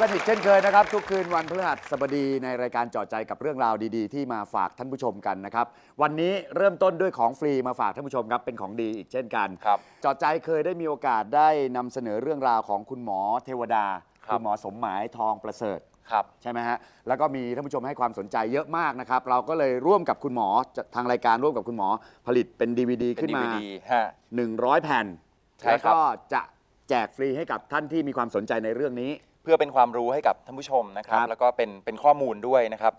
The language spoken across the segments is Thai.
ครับพบกันอีกเช่นเคยนะครับ ทุกคืนวันพฤหัสบดีในรายการเจอดใจกับเรื่องราวดีๆ ที่มาฝากท่านผู้ชมกันนะครับ วันนี้เริ่มต้นด้วยของฟรีมาฝากท่านผู้ชมครับเป็นของดีอีกเช่นกันครับเจอดใจเคยได้มีโอกาสได้นำเสนอเรื่องราวของคุณหมอเทวดาครับ ณหมอสมหมายทองประเสริฐ ครับ ใช่ไหมฮะ แล้วก็มีท่านผู้ชมให้ความสนใจเยอะมากนะครับ เราก็เลยร่วมกับคุณหมอจะทางรายการร่วมกับคุณหมอผลิตเป็น DVD เป็นขึ้นมา DVD ฮะ 100 แผ่น ใช่แล้วครับก็จะแจกฟรีให้กับท่านที่มีความสนใจในเรื่องนี้เพื่อเป็นความรู้ให้กับท่านผู้ชมนะครับ ครับ แล้วก็เป็นเป็นข้อมูลด้วยนะครับ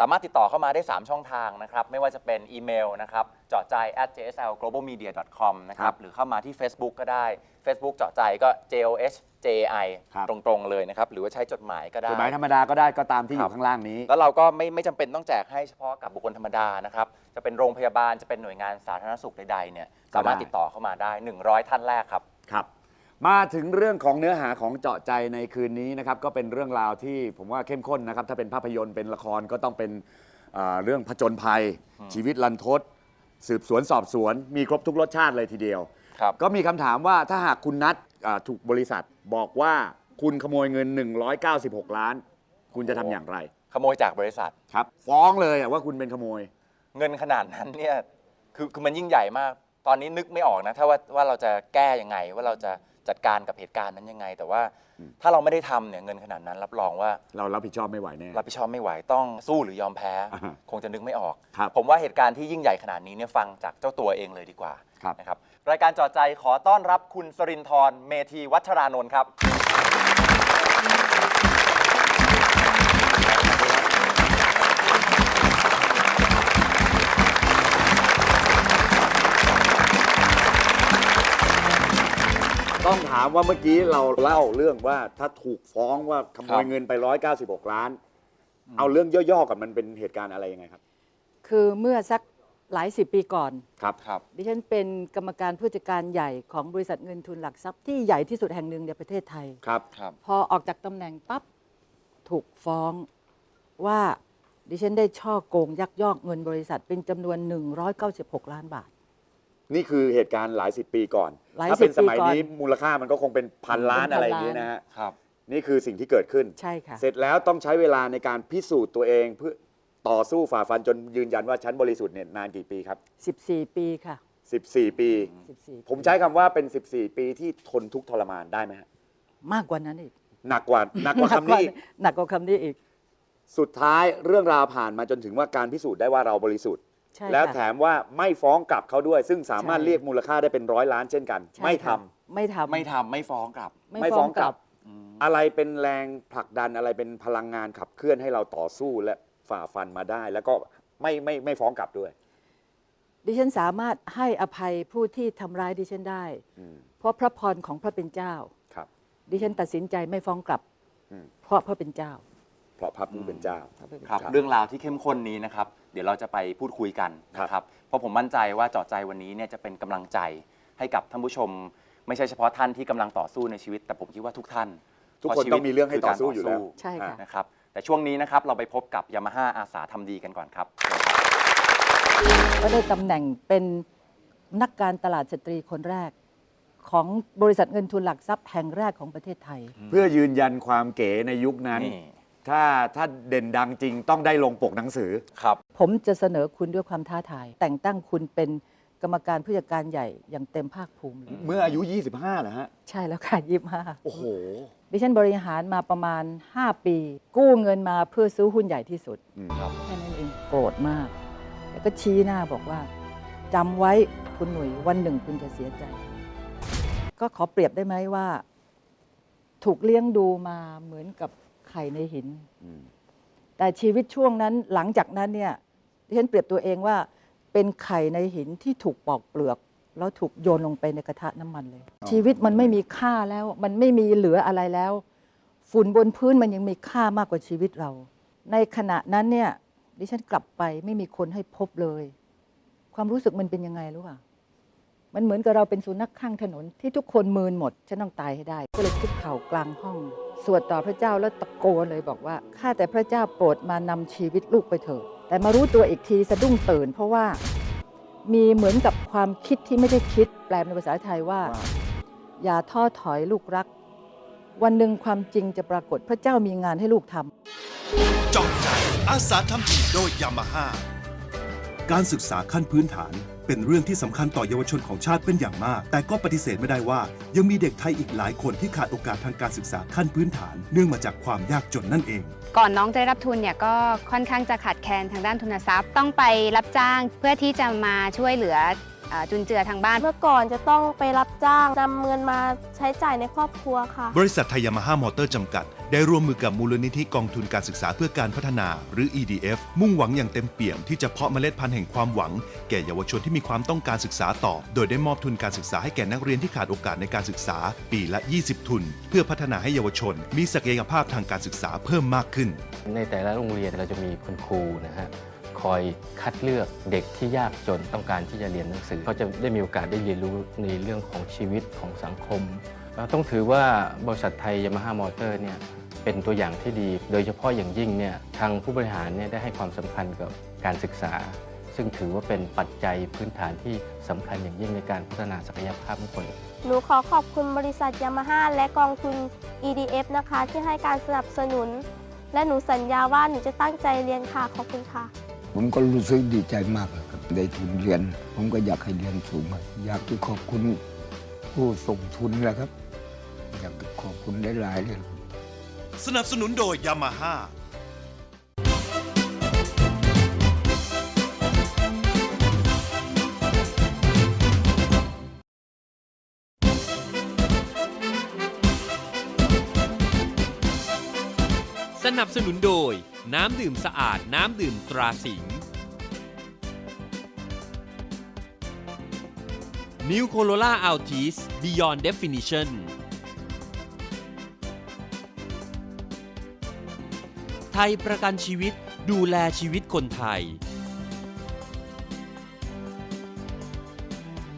สามารถติดต่อเข้ามาได้ 3 ช่องทางนะครับ ไม่ว่าจะเป็นอีเมลนะครับเจาะใจ at jslglobalmedia.com นะครับ หรือเข้ามาที่ Facebook ก็ได้ Facebook เจาะใจก็ josh jai ตรงๆเลยนะครับ หรือว่าใช้จดหมายก็ได้ จดหมายธรรมดาก็ได้ก็ตามที่อครัยู่บ ข้างล่างนี้ แล้วเราก็ไม่ไม่จำเป็นต้องแจกให้เฉพาะกับบุคคลธรรมดานะครับ จะเป็นโรงพยาบาลจะเป็นหน่วยงานสาธารณสุขใดๆเนี่ยสามารถติดต่อเข้ามาได้ 100 ท่านแรกครับ ครับ มาถึงเรื่องของเนื้อหาของเจาะใจในคืนนี้นะครับก็เป็นเรื่องราวที่ผมว่าเข้มข้นนะครับ ถ้าเป็นภาพยนตร์เป็นละครก็ต้องเป็นเอ่อเรื่องผจญภัย ชีวิตลันทด สืบสวนสอบสวน มีครบทุกรสชาติเลยทีเดียว ครับ ก็มีคำถามว่าถ้าหากคุณนัดอ่าถูกบริษัทบอกว่าคุณขโมยเงิน 196 ล้าน คุณจะทำอย่างไรขโมยจากบริษัท ครับ ฟ้องเลยอะว่าคุณเป็นขโมย เงินขนาดนั้นเนี่ยคือคือมันยิ่งใหญ่มาก ตอนนี้นึกไม่ออกนะ ถ้าว่าว่าเราจะแก้ยังไงว่าเราจะ จัดการกับเหตุการณ์นั้นยังไง แต่ว่าถ้าเราไม่ได้ทำเนี่ยเงินขนาดนั้น รับรองว่าเรารับผิดชอบไม่ไหวแน่ รับผิดชอบไม่ไหวต้องสู้หรือยอมแพ้ อ่าฮะคงจะนึกไม่ออก ครับผมว่าเหตุการณ์ที่ยิ่งใหญ่ขนาดนี้เนี่ยฟังจากเจ้าตัวเองเลยดีกว่าครับ นะครับรายการจอดใจขอต้อนรับคุณสรินทร์เมธีวัชรานนท์ครับ ต้องถามว่าเมื่อกี้เราเล่าเรื่องว่าถ้าถูกฟ้องว่าขโมครัยบเงินไป 196 ล้าน เอาเรื่องย่อๆกับมันเป็นเหตุการณ์อะไรยังไงครับ คือเมื่อสักหลายสิบปีก่อน ครับครับ ดิฉันเป็นกรรมการผู้จัดการใหญ่ของบริษัทเงินทุนหลักทรัพย์ที่ใหญ่ที่สุดแห่งหนึ่งในประเทศไทย ครับครับ พอออกจากตำแหน่งปั๊บถูกฟ้องว่าดิฉันได้ช่อโกงยักยอกเงินบริษัทเป็นจำนวน 196 ล้านบาท นี่คือเหตุการณ์หลายสิบปีก่อน หลายถ้าเป็นสิบสมัยปีก่อน นี้มูลค่ามันก็คงเป็นพันล้านเป็นพันอะไรอย่างนี้นะฮะครับ นี่คือสิ่งที่เกิดขึ้น ใช่ค่ะ เสร็จแล้วต้องใช้เวลาในการพิสูจน์ตัวเองเพื่อต่อสู้ฝ่าฟันจนยืนยันว่าฉันบริสุทธิ์เนี่ยนานกี่ปีครับ 14 ปีค่ะ 14 ปี 14 ผมใช้คำว่าเป็น 14 ปีที่ทนทุกข์ทรมานได้ไหมฮะมากกว่านั้นอีกหนักกว่าหนักกว่าคำนี้อีก หนักกว่าคำนี้อีก สุดท้ายเรื่องราวผ่านมาจนถึงว่าการพิสูจน์ได้ว่าเราบริสุทธิ์ ใช่แล้วแถค่ะมว่าไม่ฟ้องกลับเขาด้วย ซึ่งสามารถใช่เรียกมูลค่าได้เป็นร้อยล้านเช่นกัน ใช่ไม่ทำ ค่ะไม่ทำไม่ทำไม่ฟ้องกลับไม่ฟ้องกลับอะไรเป็นแรงผลักดันอะไรเป็นพลังงานขับเคลื่อนให้เราต่อสู้และฝ่าฟันมาได้ แล้วก็ไม่ไม่ไม่ฟ้องกลับด้วยดิฉันสามารถให้อภัยผู้ที่ทำร้ายดิฉันได้ อืมเพราะพระพรของพระเป็นเจ้า ครับ ดิฉันตัดสินใจไม่ฟ้องกลับ อืม เพราะพระเป็นเจ้า เพราะพระผู้เป็นเจ้าพระเป็นครับเจ้าเรื่องราวที่เข้มข้นนี้นะครับ เดี๋ยวเราจะไปพูดคุยกันนะครับเพราะผมมั่นใจว่าเจาะใจวันนี้เนี่ยจะเป็นกำลังใจให้กับท่านผู้ชม ไม่ใช่เฉพาะท่านที่กำลังต่อสู้ในชีวิต แต่ผมคิดว่าทุกท่านทุกเพคนราะชีวิต้องมีเรื่องให้ต่อสู้อยู่แล้วใช่ค่ะ นะครับแต่ช่วงนี้นะครับเราไปพบกับยามาฮ่าอาสาทำดีกันก่อนครับ ก็ได้ตำแหน่งเป็นนักการตลาดสตรีคนแรก ของบริษัทเงินทุนหลักทรัพย์แห่งแรกของประเทศไทย เพื่อยืนยันความเก๋ในยุคนั้น นี่ ถ้าถ้าเด่นดังจริงต้องได้ลงปกหนังสือ ครับ ผมจะเสนอคุณด้วยความท้าทาย แต่งตั้งคุณเป็นกรรมการผู้จัดการใหญ่อย่างเต็มภาคภูมิเลยเมื่ออายุ 25เหรอฮะ ใช่แล้วค่ะยี่ห้าโอ้โห ดิฉันบริหารมาประมาณ 5 ปี กู้เงินมาเพื่อซื้อหุ้นใหญ่ที่สุดอืมครับ แค่นั้นเองโกรธมาก แล้วก็ชี้หน้าบอกว่าจำไว้คุณหนุ่ยวันหนึ่งคุณจะเสียใจ ก็ขอเปรียบได้ไหมว่า ถูกเลี้ยงดูมาเหมือนกับ ไข่ในหินอืมแต่ชีวิตช่วงนั้นหลังจากนั้นเนี่ยดิฉันเปรียบตัวเองว่าเป็นไข่ในหินที่ถูกปอกเปลือก แล้วถูกโยนลงไปในกระทะน้ำมันเลย ชีวิตมันไม่มีค่าแล้ว มันไม่มีเหลืออะไรแล้ว ฝุ่นบนพื้นมันยังมีค่ามากกว่าชีวิตเรา ในขณะนั้นเนี่ย ดิฉันกลับไปไม่มีคนให้พบเลย ความรู้สึกมันเป็นยังไงรู้ป่ะมันเหมือนกับเราเป็นสุนัขข้างถนนที่ทุกคนมืนหมดฉันต้องตายให้ได้ ก็เลยคุกเข่ากลางห้อง สวดต่อพระเจ้าแล้วตะโกนเลยบอกว่าข้าแต่พระเจ้าโปรดมานำชีวิตลูกไปเถิดแต่มารู้ตัวอีกทีสะดุ้งตื่น เพราะว่ามีเหมือนกับความคิดที่ไม่ได้คิดแปลเป็นภาษาไทยว่าว่าอย่าท้อถอยลูกรัก วันหนึ่งความจริงจะปรากฏพระเจ้ามีงานให้ลูกทำเจาะใจอาสาทำดีโดยยามาฮ่าการศึกษาขั้นพื้นฐาน เป็นเรื่องที่สำคัญต่อเยาวชนของชาติเป็นอย่างมาก แต่ก็ปฏิเสธไม่ได้ว่า ยังมีเด็กไทยอีกหลายคนที่ขาดโอกาสทางการศึกษาขั้นพื้นฐาน เนื่องมาจากความยากจนนั่นเอง ก่อนน้องจะได้รับทุนเนี่ยก็ค่อนข้างจะขาดแคลนทางด้านทุนทรัพย์ ต้องไปรับจ้างเพื่อที่จะมาช่วยเหลือเอ่อจุนเจือทางบ้าน เมื่อก่อนจะต้องไปรับจ้างนำเงินมาใช้จ่ายในครอบครัวค่ะ บริษัทไทยยามาฮ่ามอเตอร์จำกัด ได้ร่วมมือกับมูลนิธิกองทุนการศึกษาเพื่อการพัฒนาหรือ EDF มุ่งหวังอย่างเต็มเปี่ยมที่จะเพาะเมล็ดพันธุ์แห่งความหวัง แก่เยาวชนที่มีความต้องการศึกษาต่อ โดยได้มอบทุนการศึกษาให้แก่นักเรียนที่ขาดโอกาสในการศึกษา ปีละ 20 ทุน เพื่อพัฒนาให้เยาวชน มีศักยภาพทางการศึกษาเพิ่มมากขึ้น ในแต่ละโรงเรียนเราจะมีคุณครูนะฮะคอยคัดเลือกเด็กที่ยากจนต้องการที่จะเรียนหนังสือเขาจะได้มีโอกาสได้เรียนรู้ในเรื่องของชีวิตของสังคมเราต้องถือว่าบริษัทไทยยามาฮ่ามอเตอร์เนี่ย เป็นตัวอย่างที่ดี โดยเฉพาะอย่างยิ่งเนี่ยทางผู้บริหารเนี่ยได้ให้ความสำคัญกับการศึกษา ซึ่งถือว่าเป็นปัจจัยพื้นฐานที่สำคัญอย่างยิ่งในการพัฒนาศักยภาพของคนหนูขอขอบคุณบริษัทยามาฮ่าและกองทุน EDF นะคะ ที่ให้การสนับสนุน และหนูสัญญาว่าหนูจะตั้งใจเรียนค่ะขอบคุณค่ะ ผมก็รู้สึกดีใจมากเลยครับได้ทุนเรียน ผมก็อยากให้เรียนสูงครับอยากจะขอบคุณผู้ส่งทุนแหละครับ อยากจะขอบคุณหลายๆเลยครับ สนับสนุนโดยยามาฮ่าสนับสนุนโดย น้ำดื่มสะอาดน้ำดื่มตราสิงห์ New Corolla Altis Beyond Definition ไทยประกันชีวิตดูแลชีวิตคนไทย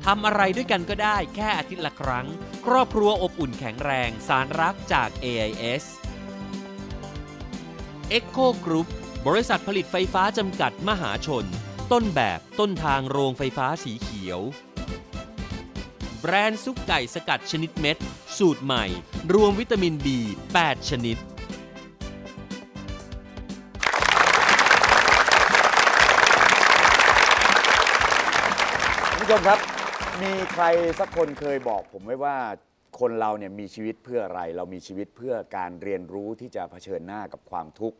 ทำอะไรด้วยกันก็ได้แค่อาทิตย์ละครั้ง ครอบครัวอบอุ่นแข็งแรง สารรักจาก AIS Echo Group บริษัทผลิตไฟฟ้าจำกัดมหาชน ต้นแบบต้นทางโรงไฟฟ้าสีเขียว แบรนด์ซุปไก่สกัดชนิดเม็ด สูตรใหม่ รวมวิตามิน B 8 ชนิด ผู้ชมครับ มีใครสักคนเคยบอก ผมไว้ว่าคนเราเนี่ยมีชีวิตเพื่ออะไร เรามีชีวิตเพื่อการเรียนรู้ที่จะเผชิญหน้ากับความทุกข์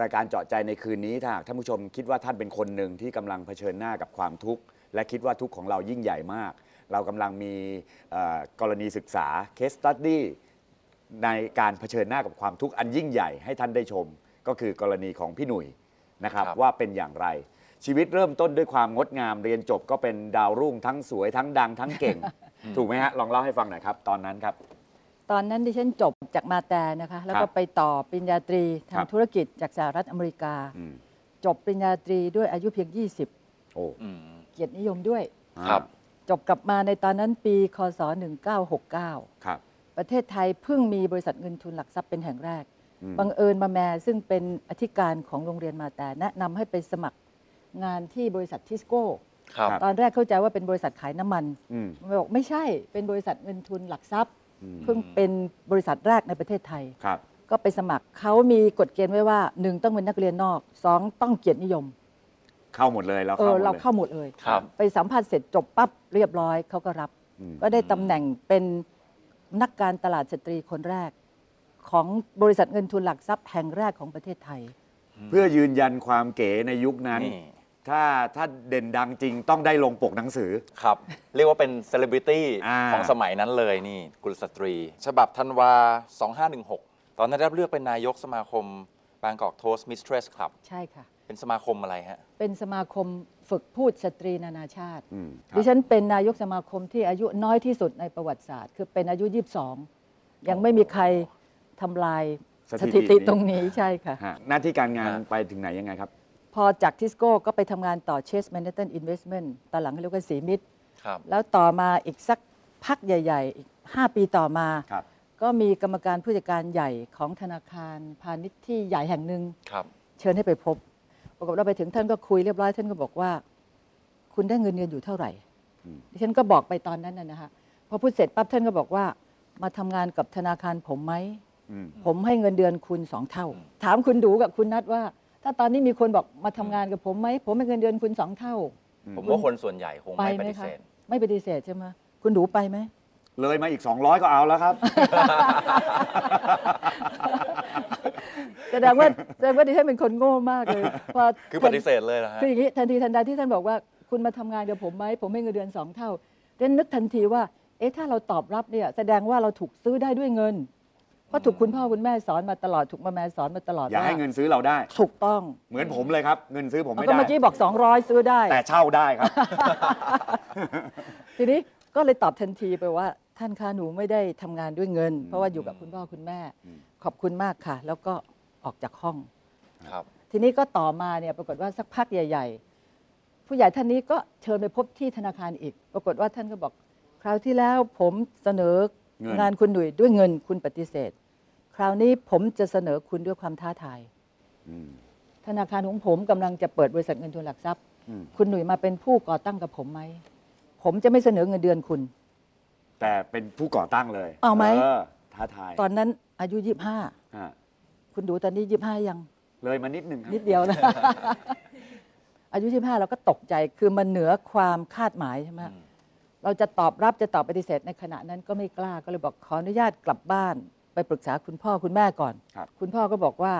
รายการเจาะใจในคืนนี้ถ้าหากท่านผู้ชมคิดว่าท่านเป็นคนหนึ่งที่กำลังเผชิญหน้ากับความทุกข์และคิดว่าทุกข์ของเรายิ่งใหญ่มาก เรากำลังมีเอ่อกรณีศึกษา case study ในการเผชิญหน้ากับความทุกข์อันยิ่งใหญ่ให้ท่านได้ชม ก็คือกรณีของพี่หนุ่ยนะครับ ครับว่าเป็นอย่างไร ชีวิตเริ่มต้นด้วยความงดงามเรียนจบก็เป็นดาวรุ่งทั้งสวยทั้งดังทั้งเก่ง ถูกไหมฮะลองเล่าให้ฟังหน่อยครับ ตอนนั้นครับ ตอนนั้นดิฉันจบจากมาแต่นะคะ แล้วคก็รับไปต่อปริญญาตรีทาครังบธุรกิจจากสหรัฐอเมริกา อืมจบปริญญาตรีด้วยอายุเพียง 20 โอ้อืม เกียรตินิยมด้วย ครับ จบกลับมาในตอนนั้นปีคศ 1969 ครับประเทศไทยเพิ่งมีบริษัทเงินทุนหลักทรัพย์เป็นแห่งแรก อืมบังเอิญมาแม่ซึ่งเป็นอธิการของโรงเรียนมาแต่แนะนำให้ไปสมัคร งานที่บริษัททิสโก้ ครับ ตอนแรกเข้าใจว่าเป็นบริษัทขายน้ำมันอืมมันบอกไม่ใช่เป็นบริษัทเงินทุนหลักทรัพย์ อืมเพิ่งเป็นบริษัทแรกในประเทศไทย ครับ ก็ไปสมัครเขามีกฎเกณฑ์ไว้ว่าหนึ่งต้องเป็นนักเรียนนอกสองต้องเกียรตินิยมเข้าหมดเลยเราเอเข้าอหมดเราเลยเข้าหมดเลย ครับ ไปสัมภาษณ์เสร็จจบปั๊บเรียบร้อยเขาก็รับอืมก็ได้ตำแหน่งเป็นนักการตลาดสตรีคนแรก ของบริษัทเงินทุนหลักทรัพย์แห่งแรกของประเทศไทย เพื่อยืนยันความเก๋ในยุคนั้น นี่ ถ้าถ้าเด่นดังจริงต้องได้ลงปกหนังสือ ครับ เรียกว่าเป็นเซเลบริตี้อ่า ของสมัยนั้นเลยนี่ กุลสตรี ฉบับธันวา 2516 ตอนนั้นได้รับเลือกเป็นนายกสมาคมบางกอกโทสมิสเทรสคลับ ใช่ค่ะ เป็นสมาคมอะไรฮะ เป็นสมาคมฝึกพูดสตรีนานาชาติ อืมครับดิฉันเป็นนายกสมาคมที่อายุน้อยที่สุดในประวัติศาสตร์ คือเป็นอายุ 22 ยังไม่มีใครทำลายสสถิถิติติตรงนี้ใช่ค่ะ ฮะหน้าที่การงานฮะ ไปถึงไหนยังไงครับพ อจากทิสโก้ก็ไปทำงานต่อเชสแมน h ต t นอินเวสท์เมนต์ตอนหลังเขาเรียกว่าสีมิตร ครับ แล้วต่อมาอีกสักพักใหญ่ ๆ อีก 5 ปีต่อมา ครับ ก็มีกรรมการผู้จัดการใหญ่ของธนาคารพาณิชย์ที่ใหญ่แห่งหนึ่ง ครับ เชิญให้ไปพบ ปรากฏเราไปถึงท่านก็คุยเรียบร้อยท่านก็บอกว่า คุณได้เงินเดือนอยู่เท่าไหร่อืม ดิฉันก็บอกไปตอนนั้นนะนะฮะพอพูดเสร็จปั๊บท่านก็บอกว่า มาทำงานกับธนาคารผมไหม อืม ผมให้เงินเดือนคุณสองเท่า ถามคุณดูกับคุณนัทว่า ถ้าตอนนี้มีคนบอกมาทำงานกับผมไหมผมให้เงินเดือนคุณสองเท่า ผมว่าคนส่วนใหญ่คงไปไม่ไหปมฏิคะเสธ ไม่ปฏิเสธใช่ไหมคุณดูไปไหม เลยมาอีก 200 ก็เอาแล้วครับ แสดงว่าแสดงว่าดิฉันเป็นคนโง่มากเลยพอคือปฏิเสธเลยนะฮะ คืออย่างนี้ทันทีทันใดที่ท่านบอกว่าคุณมาทำงานกับผมไหมผมให้เงินเดือนสองเท่าเรนนึกทันทีว่า เอ๊ะถ้าเราตอบรับเนี่ยแสดงว่าเราถูกซื้อได้ด้วยเงิน เพราะถูกคุณพ่อคุณแม่สอนมาตลอดถูกมาแม่สอนมาตลอดอย่าให้ว่เงินซื้อเราได้ ถูกต้องเหมือนผมเลยครับ เงินซื้อผมเอาไม่ก็ได้ เมื่อกี้บอก 200 ซื้อได้ แต่เช่าได้ครับ ทีนี้ก็เลยตอบทันทีไปว่า ท่านคะหนูไม่ได้ทำงานด้วยเงิน เพราะว่าอยู่กับคุณพ่อคุณแม่ อืม ขอบคุณมากค่ะ แล้วก็ออกจากห้อง ครับ ทีนี้ก็ต่อมาเนี่ยปรากฏว่าสักพักใหญ่ ๆ ผู้ใหญ่ท่านนี้ก็เชิญไปพบที่ธนาคารอีก ปรากฏว่าท่านก็บอก คราวที่แล้วผมเสนอเงินงานคุณหนุ่ยด้วยเงินคุณปฏิเสธ คราวนี้ผมจะเสนอคุณด้วยความท้าทายอืมธนาคารของผมกำลังจะเปิดบริษัทเงินทุนหลักทรัพย์อืมคุณหนุ่ยมาเป็นผู้ก่อตั้งกับผมไหม ผมจะไม่เสนอเงินเดือนคุณ แต่เป็นผู้ก่อตั้งเลย เอาไหมท้าทาย ตอนนั้นอายุยี่ห้าอะคุณดูตอนนี้ยี่ห้ายัง เลยมานิดหนึ่งครับนิดเดียวนะ อายุยี่ห้าเราก็ตกใจคือมันเหนือความคาดหมายใช่ไหมอืม เราจะตอบรับจะตอบปฏิเสธในขณะนั้นก็ไม่กล้าก็เลยบอกขออนุญาตกลับบ้าน ไปปรึกษาคุณพ่อคุณแม่ก่อนครับคุณพ่อก็บอกว่า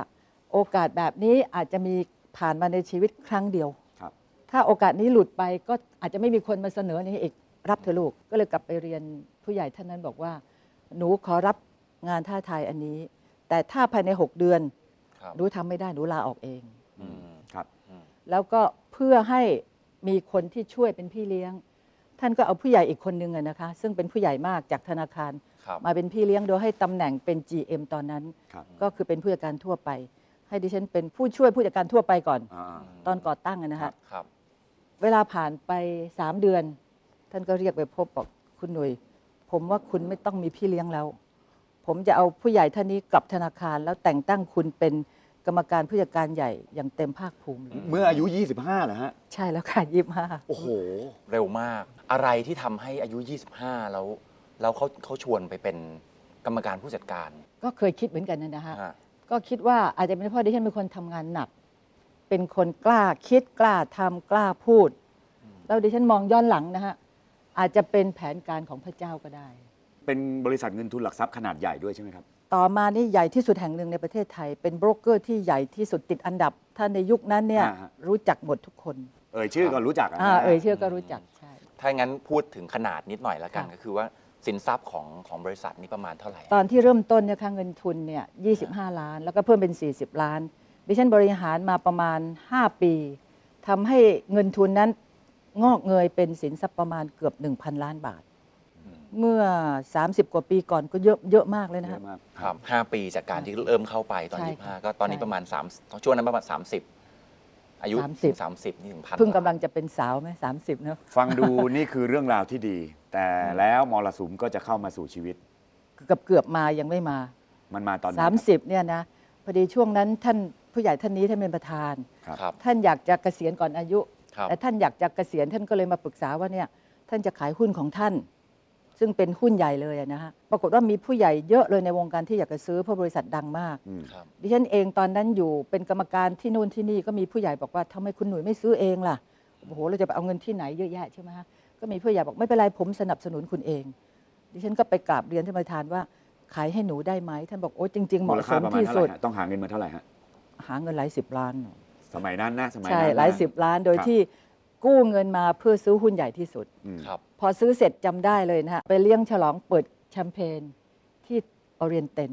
โอกาสแบบนี้อาจจะมีผ่านมาในชีวิตครั้งเดียว ครับ ถ้าโอกาสนี้หลุดไปก็อาจจะไม่มีคนมาเสนอนี้อีกรับเถอะลูกก็เลยกลับไปเรียนผู้ใหญ่ท่านนั้นบอกว่า หนูขอรับงานท่าทายอันนี้ แต่ถ้าภายใน 6 เดือนครับหนูทำไม่ได้หนูลาออกเอง อืมครับ แล้วก็เพื่อให้มีคนที่ช่วยเป็นพี่เลี้ยง ท่านก็เอาผู้ใหญ่อีกคนนึงอะนะคะ ซึ่งเป็นผู้ใหญ่มากจากธนาคาร ครับมาเป็นพี่เลี้ยงโดยให้ตำแหน่งเป็น GM ตอนนั้น ครับก็คือเป็นผู้จัดการทั่วไป ให้ดิฉันเป็นผู้ช่วยผู้จัดการทั่วไปก่อน อ่า ตอนก่อตั้งอะนะฮะครับ เวลาผ่านไป 3 เดือน ท่านก็เรียกไปพบบอกคุณหนุ่ยผมว่าคุณไม่ต้องมีพี่เลี้ยงแล้ว ผมจะเอาผู้ใหญ่ท่านนี้กลับธนาคารแล้วแต่งตั้งคุณเป็น กรรมการผู้จัดการใหญ่อย่างเต็มภาคภูมิเลยเมื่ออายุ 25เหรอฮะ ใช่แล้วค่ะยี่ห้าโอ้โห เร็วมาก อะไรที่ทำให้อายุ 25 แล้ว แล้วเขาเขาชวนไปเป็นกรรมการผู้จัดการก็เคยคิดเหมือนกันนะฮะฮะ ก็คิดว่าอาจจะเป็นเพราะดิฉันเป็นคนทำงานหนัก เป็นคนกล้าคิดกล้าทำกล้าพูด แล้วดิฉันมองย้อนหลังนะฮะอาจจะเป็นแผนการของพระเจ้าก็ได้ เป็นบริษัทเงินทุนหลักทรัพย์ขนาดใหญ่ด้วยใช่ไหมครับ ต่อมานี่ใหญ่ที่สุดแห่งหนึ่งในประเทศไทย เป็นโบรกเกอร์ที่ใหญ่ที่สุดติดอันดับ ถ้าในยุคนั้นเนี่ยอ่าฮะ รู้จักหมดทุกคนเอ่ยชื่อก็รู้จักะอ่านะเอ่ยชื่อก็รู้จักใช่ ถ้างั้นพูดถึงขนาดนิดหน่อยแล้วกัน ค่ะ ก็คือว่าสินทรัพย์ของของบริษัทนี้ประมาณเท่าไหร่ตอนที่เริ่มต้นเนี่ยค่ะเงินทุนเนี่ย25 ล้าน แล้วก็เพิ่มเป็น 40 ล้าน ดิฉันบริหารมาประมาณ 5 ปีทำให้เงินทุนนั้นงอกเงยเป็นสินทรัพย์ประมาณเกือบ 1,000 ล้านบาท เมื่อ 30 กว่าปีก่อนก็เยอะเยอะมากเลยนะเยฮะอะมาก ครับห้าปีจากการที่เริ่มเข้าไปตอนใช่ยี่ห้าค่ะก็ตอนนี้ใช่ประมาณ3ช่วงนั้นประมาณ30อายุ30ถึง30นี่ถึงพัน เพิ่งกำลังจะเป็นสาวไหม30เนอะฟังดู นี่คือเรื่องราวที่ดี แต่แล้วมรสุมก็จะเข้ามาสู่ชีวิต เกือบเกือบมายังไม่มา มันมาตอนไหนครับ30เนี่ยนะพอดีช่วงนั้นท่านผู้ใหญ่ท่านนี้ท่านเป็นประธานครับครับท่านอยากจะเกษียณก่อนอายุ ครับ แต่ท่านอยากจะเกษียณท่านก็เลยมาปรึกษาว่าเนี่ยท่านจะขายหุ้นของท่าน ซึ่งเป็นหุ้นใหญ่เลยอะนะฮะปรากฏว่ามีผู้ใหญ่เยอะเลยในวงการที่อยากจะซื้อเพราะบริษัทดังมากอืมครับ ดิฉันเองตอนนั้นอยู่เป็นกรรมการที่นู่นที่นี่ก็มีผู้ใหญ่บอกว่าทำไมคุณหนุ่ยไม่ซื้อเองล่ะโอ้โหเราจะไปเอาเงินที่ไหนเยอะแยะใช่ไหมฮะก็มีผู้ใหญ่บอกไม่เป็นไรผมสนับสนุนคุณเอง ดิฉันก็ไปกราบเรียนท่านประธานว่าขายให้หนูได้ไหมท่านบอกโอ้จริง ๆ เหมูมาะลสค่ามประมาณที่เท่าไหสุร่ดฮะต้องหาเงินมาเท่าไหร่ฮะหาเงินหลายสิบล้าน สมัยนั้นนะสมัยใช่นั้นนะ หลายสิบล้านโดยครับที่ กู้เงินมาเพื่อซื้อหุ้นใหญ่ที่สุดอืมครับ พอซื้อเสร็จจำได้เลยนะฮะ ไปเลี้ยงฉลองเปิดแชมเปญที่ออเรียนเตน